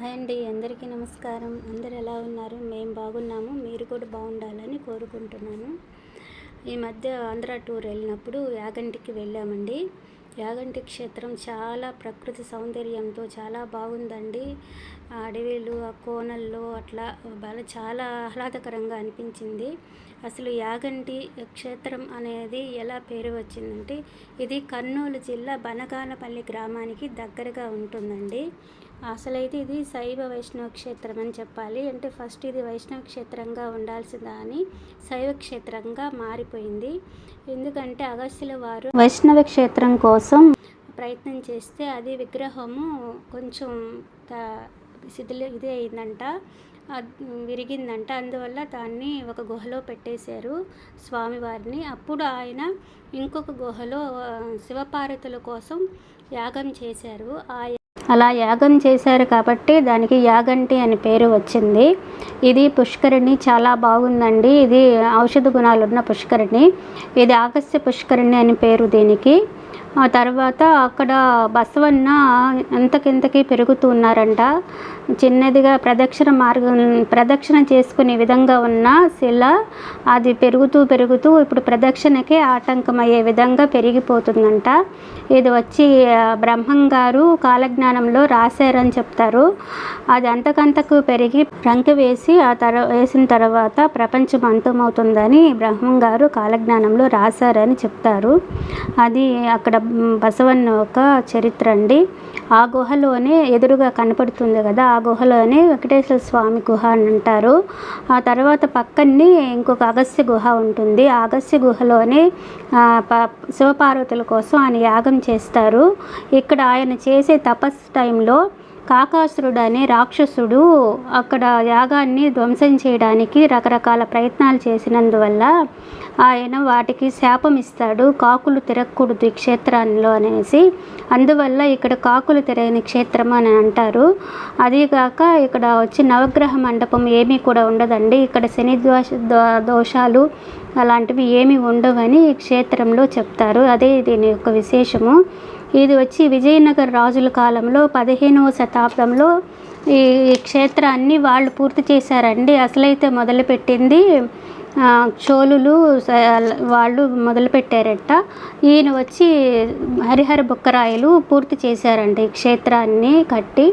Hi అండి అందరికీ నమస్కారం. అందరు ఎలా ఉన్నారు? మేము బాగున్నాము. మీరు కూడా బాగుండాలని కోరుకుంటున్నాను. ఈ మధ్య ఆంధ్ర టూర్ వెళ్ళినప్పుడు యాగంటికి వెళ్ళామండి. యాగంటి క్షేత్రం చాలా ప్రకృతి సౌందర్యంతో చాలా బాగుందండి. ఆ అడవిలు ఆ కోనల్లో అట్లా బాగా చాలా ఆహ్లాదకరంగా అనిపించింది. అసలు యాగంటి క్షేత్రం అనేది ఎలా పేరు వచ్చిందంటే ఇది కర్నూలు జిల్లా బనగానపల్లి గ్రామానికి దగ్గరగా ఉంటుందండి. అసలైతే ఇది శైవ వైష్ణవ క్షేత్రం అని చెప్పాలి. అంటే ఫస్ట్ ఇది వైష్ణవ క్షేత్రంగా ఉండాల్సిందా అని శైవ క్షేత్రంగా మారిపోయింది. ఎందుకంటే అగస్త్యుల వారు వైష్ణవ క్షేత్రం కోసం ప్రయత్నం చేస్తే అది విగ్రహము కొంచెం శిథిల ఇది అయిందంట. విరిగిందంట. అందువల్ల దాన్ని ఒక గుహలో పెట్టేశారు స్వామివారిని. అప్పుడు ఆయన ఇంకొక గుహలో శివపార్వతుల కోసం యాగం చేశారు. ఆ అలా యాగం చేశారు కాబట్టి దానికి యాగంటి అని పేరు వచ్చింది. ఇది పుష్కరిణి చాలా బాగుందండి. ఇది ఔషధ గుణాలు ఉన్న పుష్కరిణి. ఇది ఆగస్య పుష్కరిణి అని పేరు దీనికి. ఆ తర్వాత అక్కడ బసవన్న ఎంతకింతకి పెరుగుతూ ఉన్నారంట. చిన్నదిగా ప్రదక్షిణ మార్గం ప్రదక్షిణ చేసుకునే విధంగా ఉన్న శిల అది పెరుగుతూ పెరుగుతూ ఇప్పుడు ప్రదక్షిణకే ఆటంకమయ్యే విధంగా పెరిగిపోతుందంట. ఇది వచ్చి బ్రహ్మం గారు కాలజ్ఞానంలో రాశారని చెప్తారు. అది అంతకంతకు పెరిగి రంక వేసి ఆ తర వేసిన తర్వాత ప్రపంచం అంతమవుతుందని బ్రహ్మం గారు కాలజ్ఞానంలో రాశారని చెప్తారు. అది అక్కడ బసవన్న ఒక చరిత్ర అండి. ఆ గుహలోనే ఎదురుగా కనపడుతుంది కదా ఆ గుహలోనే వెంకటేశ్వర స్వామి గుహ అని అంటారు. ఆ తర్వాత పక్కనే ఇంకొక అగస్య గుహ ఉంటుంది. ఆ అగస్య గుహలోనే ప- శివపార్వతుల కోసం ఆయన యాగం చేస్తారు. ఇక్కడ ఆయన చేసే తపస్సు టైంలో కాకాసురుడు అనే రాక్షసుడు అక్కడ యాగాన్ని ధ్వంసం చేయడానికి రకరకాల ప్రయత్నాలు చేసినందువల్ల ఆయన వాటికి శాపం ఇస్తాడు కాకులు తిరగకూడదు ఈ క్షేత్రంలో అనేసి. అందువల్ల ఇక్కడ కాకులు తిరగని క్షేత్రం అని అంటారు. అదీగాక ఇక్కడ వచ్చి నవగ్రహ మండపం ఏమీ కూడా ఉండదండి. ఇక్కడ శని దోష దో- దోషాలు అలాంటివి ఏమీ ఉండవని ఈ క్షేత్రంలో చెప్తారు. అదే దీని యొక్క విశేషము. ఇది వచ్చి విజయనగర రాజుల కాలంలో పదిహేనవ శతాబ్దంలో ఈ క్షేత్రాన్ని వాళ్ళు పూర్తి చేశారండి. అసలైతే మొదలుపెట్టింది చోళులు వాళ్ళు మొదలుపెట్టారట. ఈయన వచ్చి హరిహర బుక్కరాయలు పూర్తి చేశారండి ఈ క్షేత్రాన్ని కట్టి.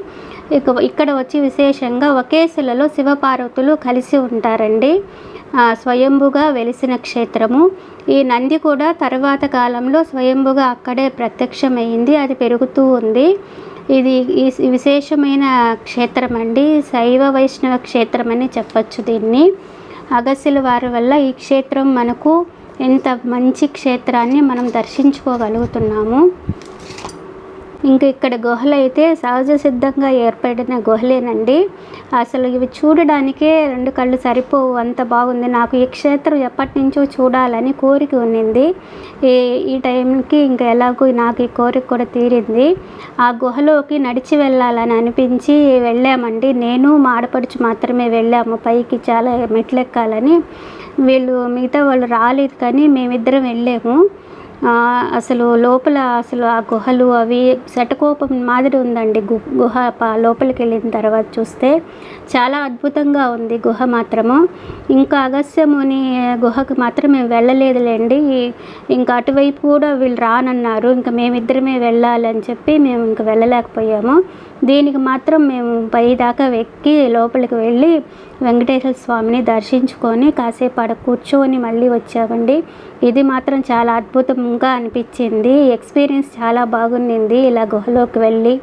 ఇక ఇక్కడ వచ్చి విశేషంగా ఒకే శిలలో శివపార్వతులు కలిసి ఉంటారండి. స్వయంభుగా వెలిసిన క్షేత్రము. ఈ నంది కూడా తర్వాత కాలంలో స్వయంభుగా అక్కడే ప్రత్యక్షమైంది అది పెరుగుతూ ఉంది. ఇది ఈ విశేషమైన క్షేత్రం అండి శైవ వైష్ణవ క్షేత్రం అని చెప్పచ్చు దీన్ని. అగస్యుల వారి వల్ల ఈ క్షేత్రం మనకు ఎంత మంచి క్షేత్రాన్ని మనం దర్శించుకోగలుగుతున్నాము. ఇంకా ఇక్కడ గుహలు అయితే సహజ సిద్ధంగా ఏర్పడిన గుహలేనండి. అసలు ఇవి చూడడానికే రెండు కళ్ళు సరిపోవు. అంత బాగుంది. నాకు ఈ క్షేత్రం ఎప్పటి నుంచో చూడాలని కోరిక ఉన్నింది. ఈ ఈ టైంకి ఇంకా ఎలాగో నాకు ఈ కోరిక కూడా తీరింది. ఆ గుహలోకి నడిచి వెళ్ళాలని అనిపించి వెళ్ళామండి. నేను మా ఆడపడుచు మాత్రమే వెళ్ళాము. పైకి చాలా మెట్లెక్కాలని. వీళ్ళు మిగతా వాళ్ళు రాలేదు కానీ మేమిద్దరం వెళ్ళాము. అసలు లోపల అసలు ఆ గుహలు అవి శటకోపం మాదిరి ఉందండి. గు గుహ లోపలికి వెళ్ళిన తర్వాత చూస్తే చాలా అద్భుతంగా ఉంది గుహ మాత్రము. ఇంకా అగస్త్యముని గుహకు మాత్రం మేము వెళ్ళలేదులేండి. ఇంకా అటువైపు కూడా వీళ్ళు రానన్నారు. ఇంకా మేమిద్దరమే వెళ్ళాలని చెప్పి మేము ఇంకా వెళ్ళలేకపోయాము. దీనికి మాత్రం మేము పై దాకా ఎక్కి లోపలికి వెళ్ళి వెంకటేశ్వర స్వామిని దర్శించుకొని కాసేపు ఆడ కూర్చొని మళ్ళీ వచ్చామండి. ఇది మాత్రం చాలా అద్భుతంగా అనిపించింది. ఎక్స్పీరియన్స్ చాలా బాగుండింది. ఇలా గుహలోకి వెళ్ళి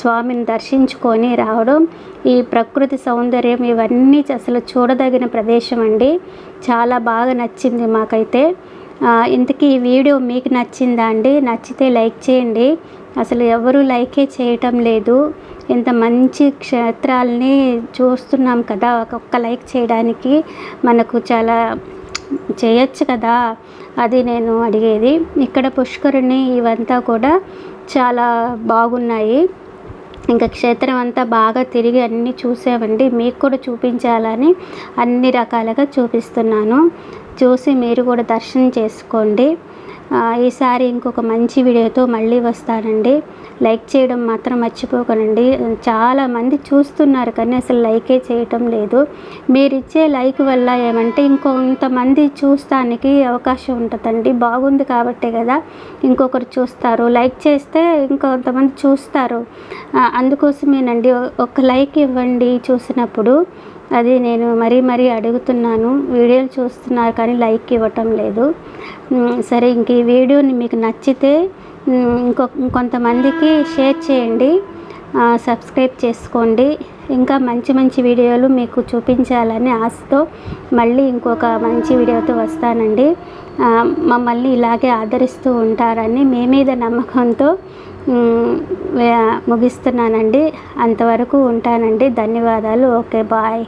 స్వామిని దర్శించుకొని రావడం. ఈ ప్రకృతి సౌందర్యం ఇవన్నీ అసలు చూడదగిన ప్రదేశం అండి. చాలా బాగా నచ్చింది మాకైతే. ఇంతకీ ఈ వీడియో మీకు నచ్చిందా అండి? నచ్చితే లైక్ చేయండి. అసలు ఎవరు లైకే చేయటం లేదు. ఇంత మంచి క్షేత్రాలని చూస్తున్నాం కదా ఒక్కొక్క లైక్ చేయడానికి మనకు చాలా చేయొచ్చు కదా అది నేను అడిగేది. ఇక్కడ పుష్కరుణి ఇవంతా కూడా చాలా బాగున్నాయి. ఇంకా క్షేత్రం అంతా బాగా తిరిగి అన్నీ చూసామండి. మీకు కూడా చూపించాలని అన్ని రకాలుగా చూపిస్తున్నాను. చూసి మీరు కూడా దర్శనం చేసుకోండి. ఈసారి ఇంకొక మంచి వీడియోతో మళ్ళీ వస్తానండి. లైక్ చేయడం మాత్రం మర్చిపోకండి. చాలామంది చూస్తున్నారు కానీ అసలు లైకే చేయటం లేదు. మీరు ఇచ్చే లైక్ వల్ల ఏమంటే ఇంకొంతమంది చూస్తానికి అవకాశం ఉంటుందండి. బాగుంది కాబట్టే కదా ఇంకొకరు చూస్తారు. లైక్ చేస్తే ఇంకొంతమంది చూస్తారు. అందుకోసమేనండి ఒక లైక్ ఇవ్వండి చూసినప్పుడు. అది నేను మరీ మరీ అడుగుతున్నాను. వీడియోలు చూస్తున్నారు కానీ లైక్ ఇవ్వటం లేదు. సరే ఇంక ఈ వీడియోని మీకు నచ్చితే ఉమ్, ఇంకొ షేర్ చేయండి. సబ్స్క్రైబ్ చేసుకోండి. ఇంకా మంచి మంచి వీడియోలు మీకు చూపించాలని ఆశతో మళ్ళీ ఇంకొక మంచి వీడియోతో వస్తానండి. మమ్మల్ని ఇలాగే ఆదరిస్తూ ఉంటారని మీ మీద నమ్మకంతో ముగిస్తున్నానండి. అంతవరకు ఉంటానండి. ధన్యవాదాలు. Okay bye.